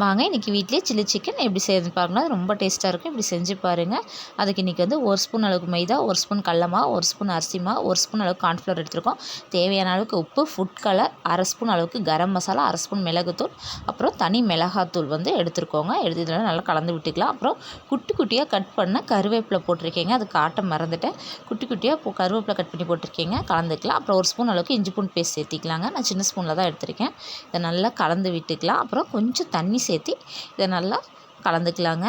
வாங்க இன்றைக்கி வீட்லேயே சில்லி சிக்கன் எப்படி செய்யறது பாருங்கன்னா ரொம்ப டேஸ்ட்டாக இருக்கும். இப்படி செஞ்சு பாருங்கள் அதுக்கு இன்றைக்கி வந்து ஒரு ஸ்பூன் அளவுக்கு மைதா ஒரு ஸ்பூன் கடலமா ஒரு ஸ்பூன் அரிசிமா ஒரு ஸ்பூன் அளவுக்கு கார்ன்ஃப்ளவர் எடுத்துருக்கோம். தேவையான அளவுக்கு உப்பு ஃபுட் கலர் அரை ஸ்பூன் அளவுக்கு கரம் மசாலா அரை ஸ்பூன் மிளகுத்தூள் அப்புறம் தனி மிளகாத்தூள் வந்து எடுத்துருக்கோங்க. எடுத்து இதெல்லாம் நல்லா கலந்து விட்டுக்கலாம். அப்புறம் குட்டி குட்டியாக கட் பண்ண கருவேப்பிலை போட்டிருக்கீங்க. அது காட்ட மறந்துட்டேன். குட்டி குட்டியாக கருவேப்பிலை கட் பண்ணி போட்டிருக்கீங்க. கலந்துக்கலாம். அப்புறம் ஒரு ஸ்பூன் அளவுக்கு இஞ்சி பூண்டு பேஸ்ட் சேர்த்திக்கலாங்க. நான் சின்ன ஸ்பூனில் தான் எடுத்திருக்கேன். இதை நல்லா கலந்து விட்டுக்கலாம். அப்புறம் கொஞ்சம் தண்ணி சேர்த்தி இதை நல்லா கலந்துக்கலாங்க.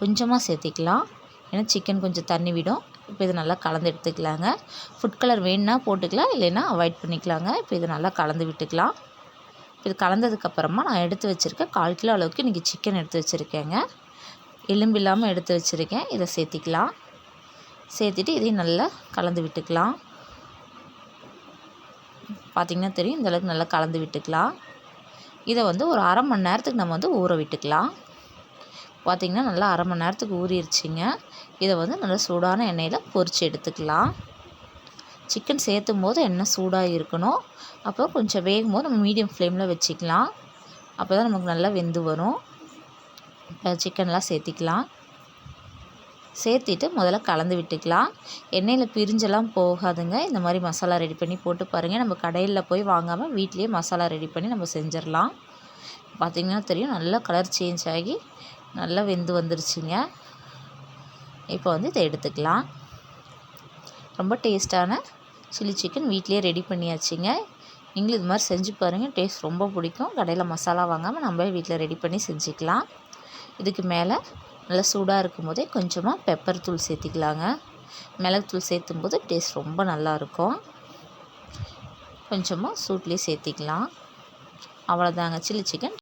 கொஞ்சமாக சேர்த்திக்கலாம். ஏன்னா சிக்கன் கொஞ்சம் தண்ணி விடும். இப்போ இதை நல்லா கலந்து எடுத்துக்கலாங்க. ஃபுட் கலர் வேணுன்னா போட்டுக்கலாம் இல்லைன்னா அவாய்ட் பண்ணிக்கலாங்க. இப்போ இதை நல்லா கலந்து விட்டுக்கலாம். இது கலந்ததுக்கப்புறமா நான் எடுத்து வச்சுருக்கேன் கால் கிலோ அளவுக்கு இன்றைக்கி சிக்கன் எடுத்து வச்சுருக்கேங்க. எலும்பு இல்லாமல் எடுத்து வச்சுருக்கேன். இதை சேர்த்திக்கலாம். சேர்த்துட்டு இதையும் நல்லா கலந்து விட்டுக்கலாம். பார்த்திங்கன்னா தெரியும் இந்தளவுக்கு நல்லா கலந்து விட்டுக்கலாம். இதை வந்து ஒரு அரை மணி நேரத்துக்கு நம்ம வந்து ஊற விட்டுக்கலாம். பார்த்திங்கன்னா நல்லா அரை மணி நேரத்துக்கு ஊறிடுச்சிங்க இதை வந்து நல்லா சூடான எண்ணெயில் பொரித்து எடுத்துக்கலாம். சிக்கன் சேர்த்தும் போது எண்ணெய் சூடாக இருக்கணும். அப்போ கொஞ்சம் வேகும் போது நம்ம மீடியம் ஃப்ளேமில் வச்சுக்கலாம். அப்போ தான் நமக்கு நல்லா வெந்து வரும். இப்போ சிக்கன்லாம் சேர்த்திக்கலாம் சேர்த்திட்டு முதல்ல கலந்து விட்டுக்கலாம். எண்ணெயில் பிரிஞ்செல்லாம் போகாதுங்க. இந்த மாதிரி மசாலா ரெடி பண்ணி போட்டு பாருங்கள் நம்ம கடையில் போய் வாங்காமல் வீட்லேயே மசாலா ரெடி பண்ணி நம்ம செஞ்சிடலாம். பார்த்திங்கன்னா தெரியும் நல்லா கலர் சேஞ்ச் ஆகி நல்லா வெந்து வந்துருச்சுங்க. இப்போ வந்து இதை எடுத்துக்கலாம். ரொம்ப டேஸ்ட்டான சில்லி சிக்கன் வீட்லேயே ரெடி பண்ணியாச்சுங்க. நீங்களும் இது மாதிரி செஞ்சு பாருங்கள் டேஸ்ட் ரொம்ப பிடிக்கும். கடையில் மசாலா வாங்காமல் நம்மளே வீட்டில் ரெடி பண்ணி செஞ்சுக்கலாம். இதுக்கு மேலே நல்லா சூடாக இருக்கும் போதே கொஞ்சமாக பெப்பர் தூள் சேர்த்திக்கலாங்க. மிளகுத்தூள் சேர்த்தும் போது டேஸ்ட் ரொம்ப நல்லாயிருக்கும். கொஞ்சமாக சூட்லேயே சேர்த்திக்கலாம். அவ்வளோதாங்க சில்லி சிக்கன்